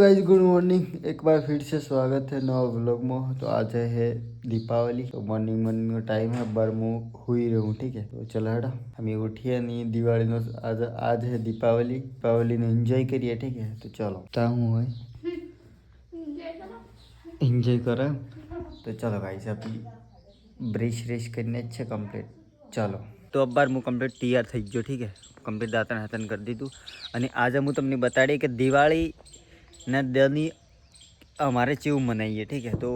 Guys good morning एक बार फिर से स्वागत है नवा ब्लॉग में तो आज है दीपावली तो मॉर्निंग मॉर्निंग में टाइम है बार मुँह हुई रहूँ ठीक है तो चला हटा हम उठिए नहीं दिवाली नो आज आज है दीपावली दीपावली ने एंजॉय करिए ठीक है तो चलो ताहूँ है एंजॉय करो तो चलो गाइज अभी ब्रश रेश કરીને છે કમ્પ્લીટ ચાલો તો અબાર હું કમ્પ્લીટ તૈયાર થઈ ગયો ઠીક છે કમ્પ્લીટ દાંતણ હાથન કરી દીધું અને આજે હું તમને બતાડી કે દિવાળી દિવાળીના દની અમારે કેવું મનાવીએ ઠીક હે તો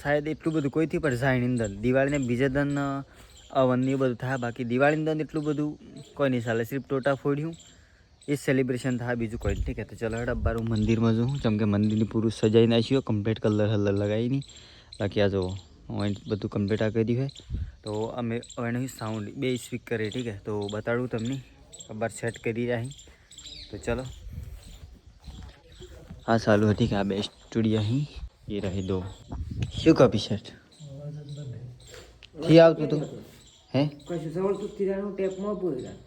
શાયદ એટલું બધું કોઈથી પણ જાય દન દિવાળીને બીજા દન અવનની બધું થાય. બાકી દિવાળીની દન એટલું બધું કોઈ નહીં ચાલે. સિર્ફ ટોટા ફોડ્યું. એ સેલિબ્રેશન થાય બીજું કોઈ ઠીક હે તો ચલો હેડ, અબ્બાર મંદિરમાં જોઉં. જેમ કે મંદિરની પૂરું સજાઈ નાખ્યું કમ્પ્લીટ કલર હલર લગાવી નહીં. બાકી આ જો અહીં બધું કમ્પ્લીટ આ કર્યું હોય તો અમે હવે સાઉન્ડ બે સ્પીકર ઠીક હે તો બતાડું તમને. અબ્બાર સેટ કરી રહ્યા તો ચલો. હા ચાલુ હતી કે આ બે સ્ટુડિયો અહીં એ રહી દો શું કપી શર્ટ થી આવતું તું હે કશું સવળતું તીરાનું ટેપમાં પૂરેલા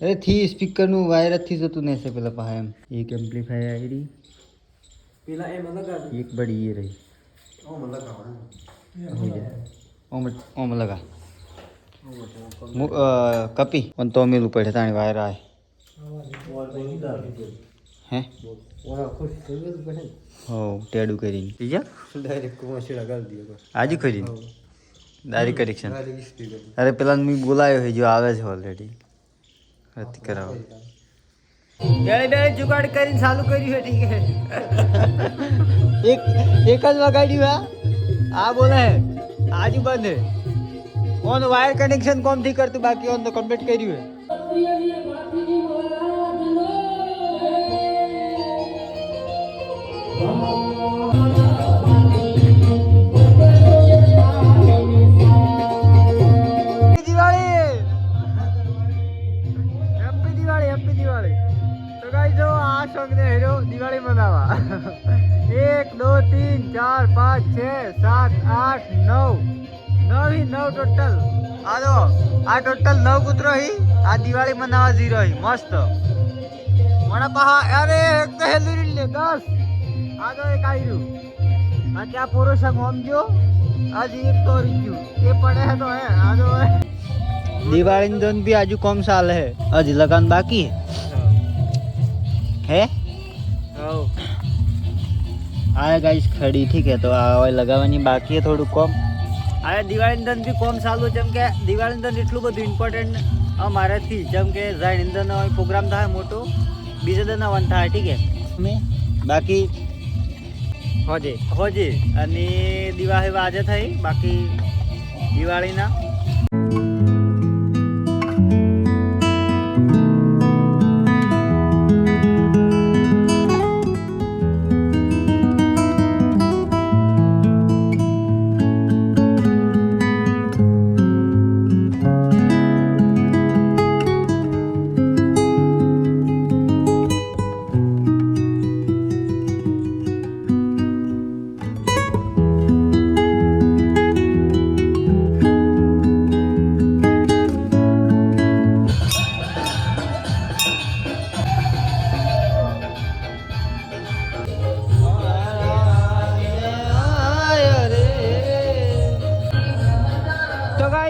અરે થી સ્પીકરનું વાયર જ થી જતું નહીં છે પેલા પાસે એમ એક એમ્પ્લીફાયર આવી પેલા એમ લગાડ રહી એક બડી એ રહી हो गया ओम ओम लगा मु- अ, कपी पण तो मेलू पड़े ताणी હે હોવ ટેડું કરીને બીજા આજે કરી દારી કરેક્શન અરે પેલા મેં બોલાયો હે જો આવે છે ઓલરેડી રતી કરાવો ડેળે ડેળે જુગાડ કરીને ચાલુ કર્યું છે ઠીક એક એક જ વગાડ્યું હા આ બોલે આજુ બંધ ઓન વાયર કનેક્શન કોમથી કરતું બાકી ઓન તો કમ્પ્લીટ કર્યું હે તીન ચાર પાંચ છ સાત આઠ નવ નવ હી નવ ટોટલ આ તો આ ટોટલ નવ કૂતરો હી આ દિવાળી મનાવા જીરો હી મસ્ત. મને પાહા અરે એક તો હેલુરી લે દસ. આ તો એક આવ્યું આ ત્યાં પુરુષ સમજો આજ એક તો રીજ્યું એ પડે હે તો હે આ તો દિવાળી ની ધન ભી આજુ કોમ સાલ હે. હજી લગન બાકી હે? આ ગાઈસ ખડી ઠીક તો આ હવે લગાવવાની બાકી થોડું કોમ. આ દિવાળી અંદર બી કોમ ચાલુ જેમ કે દિવાળી અંદર એટલું બધું ઇમ્પોર્ટન્ટ અમારાથી જેમ કે જાય અંદર પ્રોગ્રામ થાય મોટો બીજા દર વન થાય ઠીક હે બાકી? હોજે. હોજે. અને દિવાળી આજે થઈ. બાકી દિવાળીના.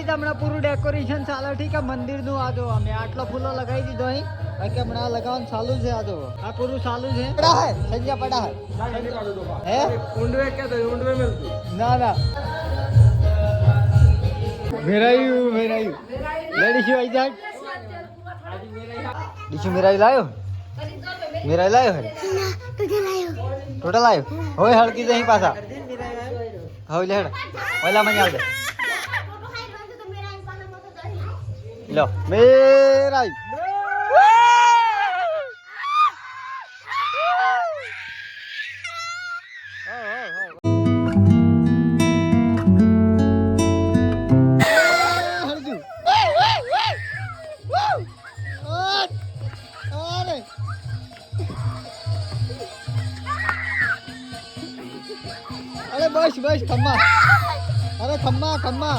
તો હમણાં પૂરું ડેકોરેશન ચાલે ઠીક છે મંદિરનું આ જો અમે આટલો ફૂલો લગાવી દીધો અહીં. બાકી હમણાં લગાવવાનું ચાલુ છે આ જો. આ પૂરું ચાલુ છે. પડા હે, સંજ્યા પડા હે. હે? ઊંડવે કે તો ઊંડવે મેલતું ના ના મેરાયું વેરાયુ લેડીશું આઈ જાય ડીશું મેરાઈ લાયો મેરાઈ લાયો હે ટોટલ લાયો હવે હળકી જઈ પાછા હવે લેડ ઓલા મને આવડે લો મેરાયું હરજુ અરે બસ બસ ખમ્મા અરે ખમ્મા ખમ્મા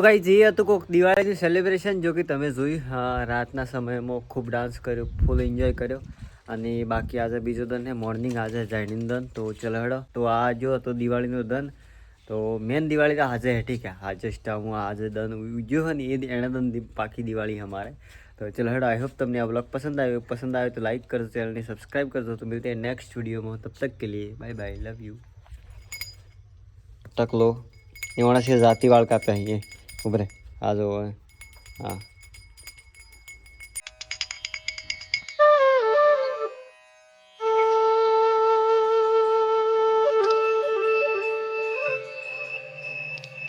તો ગાઈ જે હતું કોઈક દિવાળીનું સેલિબ્રેશન જો કે તમે જોયું હા, રાતના સમયમાં ખૂબ ડાન્સ કર્યો ફૂલ એન્જોય કર્યો અને બાકી આજે બીજો દન છે મોર્નિંગ આજે જાઈનિંગ દન તો ચલો હેડો તો આ જો હતો દિવાળીનો દન તો મેન દિવાળી તો આજે હે ઠીક હે આજે હું આજે દન ઉજ્યો હોય ને એ એણે દન દી- પાકી દિવાળી અમારે તો ચલો હેડો આઈ હોપ તમને આ બ્લોગ પસંદ આવ્યો પસંદ આવ્યો તો લાઈક કરજો ચેનલને સબસ્ક્રાઈબ કરજો તો મિલતે हैं नेक्स्ट वीडियो में तब तक के लिए बाय बाय लव यू टक लो ये वहाँ से जाती वाल का चाहिए ઉભરે આ જો હા.